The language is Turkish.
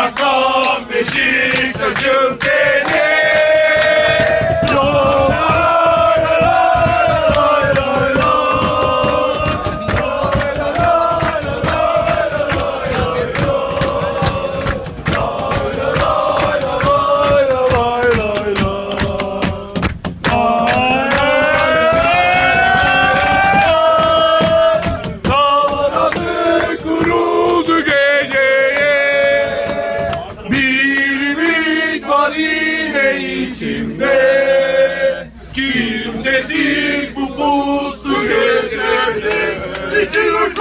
Saklan Beşiktaş'ın seni yine içimde Kimsesiz bu puslu gecede İçin